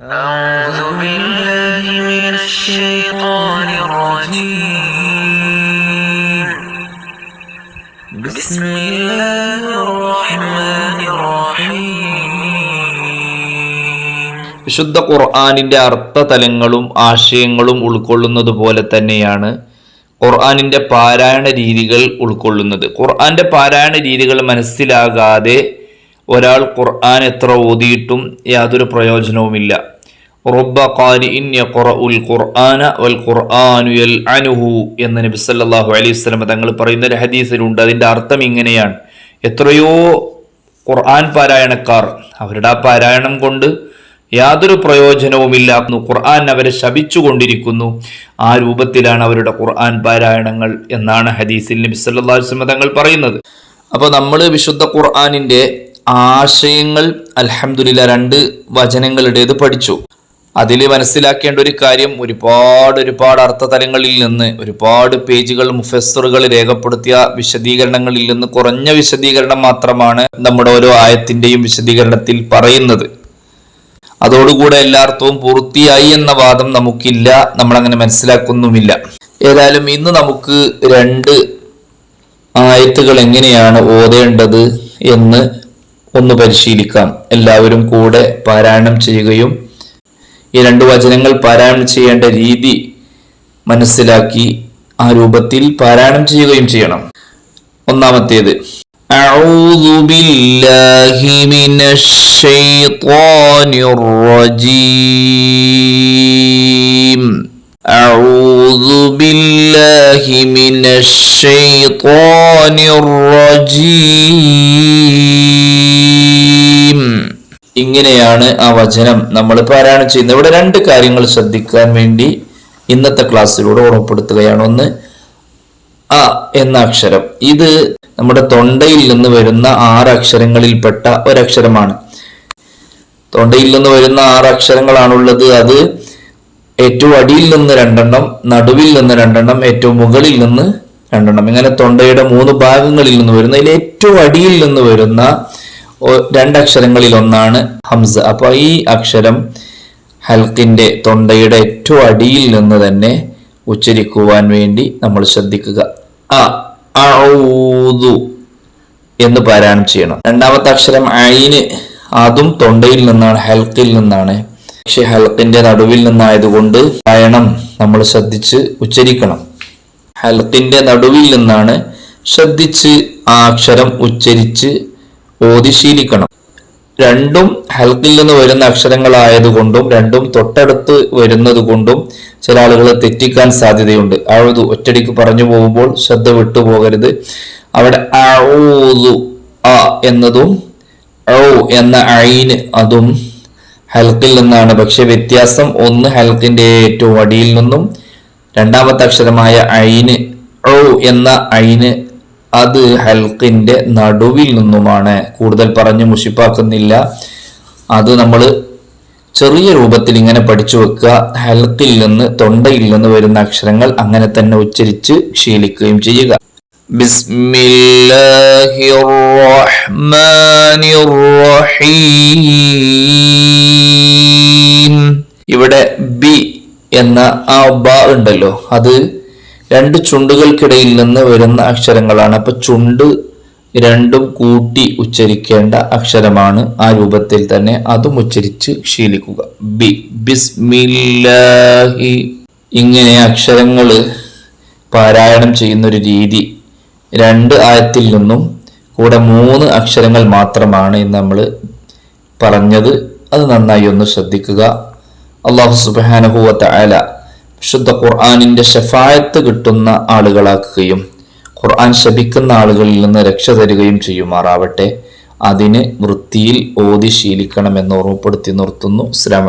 أعوذ بالله من الشيطان الرجيم بسم الله الرحمن الرحيم വിശുദ്ധ ഖുർആാനിന്റെ അർത്ഥതലങ്ങളും ആശയങ്ങളും ഉൾക്കൊള്ളുന്നത് പോലെ തന്നെയാണ് ഖുർആാനിന്റെ പാരായണ രീതികൾ ഉൾക്കൊള്ളുന്നത് ഖുർആന്റെ പാരായണ രീതികൾ മനസ്സിലാകാതെ ഒരാൾ ഖുർആൻ എത്ര ഓതിയിട്ടും യാതൊരു പ്രയോജനവുമില്ല റബ്ബ ഖാരിഇൻ യഖറഉൽ ഖുർആന വൽ ഖുർആനു യൽഅനുഹു എന്ന് നബി സല്ലല്ലാഹു അലൈഹി വസല്ലം തങ്ങൾ പറയുന്ന ഒരു ഹദീസിലുണ്ട്. അതിന്റെ അർത്ഥം ഇങ്ങനെയാണ്. എത്രയോ ഖുർആൻ പാരായണക്കാർ അവരുടെ ആ പാരായണം കൊണ്ട് യാതൊരു പ്രയോജനവുമില്ല ഖുർആൻ അവരെ ശപിച്ചുകൊണ്ടിരിക്കുന്നു ആ രൂപത്തിലാണ് അവരുടെ ഖുർആൻ പാരായണങ്ങൾ എന്നാണ് ഹദീസിൽ നബി സല്ലല്ലാഹു അലൈഹി വസല്ലം തങ്ങൾ പറയുന്നത്. അപ്പോൾ നമ്മൾ വിശുദ്ധ ഖുർആനിന്റെ ആശയങ്ങൾ അൽഹംദുലില്ലാ രണ്ട് വചനങ്ങളുടേത് പഠിച്ചു. അതിൽ മനസ്സിലാക്കേണ്ട ഒരു കാര്യം ഒരുപാട് ഒരുപാട് അർത്ഥതലങ്ങളിൽ നിന്ന് ഒരുപാട് പേജുകൾ മുഫസ്സറുകൾ രേഖപ്പെടുത്തിയ വിശദീകരണങ്ങളിൽ നിന്ന് കുറഞ്ഞ വിശദീകരണം മാത്രമാണ് നമ്മുടെ ഓരോ ആയത്തിന്റെയും വിശദീകരണത്തിൽ പറയുന്നത്. അതോടുകൂടെ എല്ലാർത്ഥവും പൂർത്തിയായി എന്ന വാദം നമുക്കില്ല നമ്മളങ്ങനെ മനസ്സിലാക്കുന്നുമില്ല. ഏതായാലും ഇന്ന് നമുക്ക് രണ്ട് ആയത്തുകൾ എങ്ങനെയാണ് ഓതേണ്ടത് എന്ന് ഒന്ന് പരിശീലിക്കാം. എല്ലാവരും കൂടെ പാരായണം ചെയ്യുകയും ഈ രണ്ട് വചനങ്ങൾ പാരായണം ചെയ്യേണ്ട രീതി മനസ്സിലാക്കി ആ രൂപത്തിൽ പാരായണം ചെയ്യുകയും ചെയ്യണം ഒന്നാമത്തേത് أعوذ بالله من الشيطان الرجيم أعوذ بالله من الشيطان الرجيم ഇങ്ങനെയാണ് ആ വചനം നമ്മൾ പാരായണം ചെയ്യുന്നത്. ഇവിടെ രണ്ട് കാര്യങ്ങൾ ശ്രദ്ധിക്കാൻ വേണ്ടി ഇന്നത്തെ ക്ലാസ്സിലൂടെ ഓർമ്മപ്പെടുത്തുകയാണ്. ഒന്ന് അ എന്ന അക്ഷരം. ഇത് നമ്മുടെ തൊണ്ടയിൽ നിന്ന് വരുന്ന ആറ് അക്ഷരങ്ങളിൽപ്പെട്ട ഒരക്ഷരമാണ്. തൊണ്ടയിൽ നിന്ന് വരുന്ന ആറ് അക്ഷരങ്ങളാണുള്ളത് അത് ഏറ്റവും അടിയിൽ നിന്ന് രണ്ടെണ്ണം നടുവിൽ നിന്ന് രണ്ടെണ്ണം ഏറ്റവും മുകളിൽ നിന്ന് രണ്ടെണ്ണം. ഇങ്ങനെ തൊണ്ടയുടെ മൂന്ന് ഭാഗങ്ങളിൽ നിന്ന് വരുന്ന ഇതിൽ ഏറ്റവും അടിയിൽ നിന്ന് വരുന്ന രണ്ടക്ഷരങ്ങളിൽ ഒന്നാണ് ഹംസ. അപ്പൊ ഈ അക്ഷരം ഹൽക്കിന്റെ തൊണ്ടയുടെ ഏറ്റവും അടിയിൽ നിന്ന് തന്നെ ഉച്ചരിക്കുവാൻ വേണ്ടി നമ്മൾ ശ്രദ്ധിക്കുക. അ ഔദു എന്ന് പാരായണം ചെയ്യണം. രണ്ടാമത്തെ അക്ഷരം ഐന് അതും തൊണ്ടയിൽ നിന്നാണ് ഹൽക്കിൽ നിന്നാണ്. പക്ഷെ ഹൽക്കിന്റെ നടുവിൽ നിന്നായതുകൊണ്ട് പായണം നമ്മൾ ശ്രദ്ധിച്ച് ഉച്ചരിക്കണം. ഹൽക്കിന്റെ നടുവിൽ നിന്നാണ് ശ്രദ്ധിച്ച് ആ അക്ഷരം ഉച്ചരിച്ച് ഓതി രണ്ടും ഹൽക്കിൽ നിന്ന് വരുന്ന അക്ഷരങ്ങളായതുകൊണ്ടും രണ്ടും തൊട്ടടുത്ത് വരുന്നത് കൊണ്ടും ചില ആളുകൾ തെറ്റിക്കാൻ സാധ്യതയുണ്ട്. അഴുതു ഒറ്റടിക്ക് പറഞ്ഞു പോകുമ്പോൾ ശ്രദ്ധ വിട്ടുപോകരുത്. അവിടെ അഴുതു അ എന്നതും ഔ എന്ന ഐന് അതും ഹൽക്കിൽ നിന്നാണ്. പക്ഷെ വ്യത്യാസം ഒന്ന് ഹൽക്കിന്റെ ഏറ്റവും അടിയിൽ നിന്നും രണ്ടാമത്തെ അക്ഷരമായ ഐന് ഔ എന്ന ഐന് അത് ഹൽക്കിന്റെ നടുവിൽ നിന്നുമാണ്. കൂടുതൽ പറഞ്ഞ് മുഷിപ്പാക്കുന്നില്ല. അത് നമ്മൾ ചെറിയ രൂപത്തിൽ ഇങ്ങനെ പഠിച്ചു വെക്കുക. ഹൽക്കിൽ നിന്ന് തൊണ്ടയിൽ നിന്ന് വരുന്ന അക്ഷരങ്ങൾ അങ്ങനെ തന്നെ ഉച്ചരിച്ച് ശീലിക്കുകയും ചെയ്യുക. ഇവിടെ ബി എന്ന ആ ബ ഉണ്ടല്ലോ. അത് രണ്ട് ചുണ്ടുകൾക്കിടയിൽ നിന്ന് വരുന്ന അക്ഷരങ്ങളാണ്. അപ്പൊ ചുണ്ട് രണ്ടും കൂട്ടി ഉച്ചരിക്കേണ്ട അക്ഷരമാണ് ആ രൂപത്തിൽ തന്നെ. അതും ഉച്ചരിച്ച് ശീലിക്കുക. ബി ബിസ്മില്ലാഹി. ഇങ്ങനെ അക്ഷരങ്ങൾ പാരായണം ചെയ്യുന്ന ഒരു രീതി രണ്ട് ആയത്തിൽ നിന്നും കൂടെ മൂന്ന് അക്ഷരങ്ങൾ മാത്രമാണ് ഇന്ന് നമ്മൾ പറഞ്ഞത്. അത് നന്നായി ഒന്ന് ശ്രദ്ധിക്കുക. അള്ളാഹു സുബാനഹുവത്ത അല വിശുദ്ധ ഖുർആാനിന്റെ ഷെഫായത്ത് കിട്ടുന്ന ആളുകളാക്കുകയും ഖുർആൻ ശപിക്കുന്ന ആളുകളിൽ നിന്ന് രക്ഷ തരികയും ചെയ്യുമാറാവട്ടെ. അതിന് വൃത്തിയിൽ ഓതി ശീലിക്കണമെന്ന് ഓർമ്മപ്പെടുത്തി നിർത്തുന്നു. അസ്സാം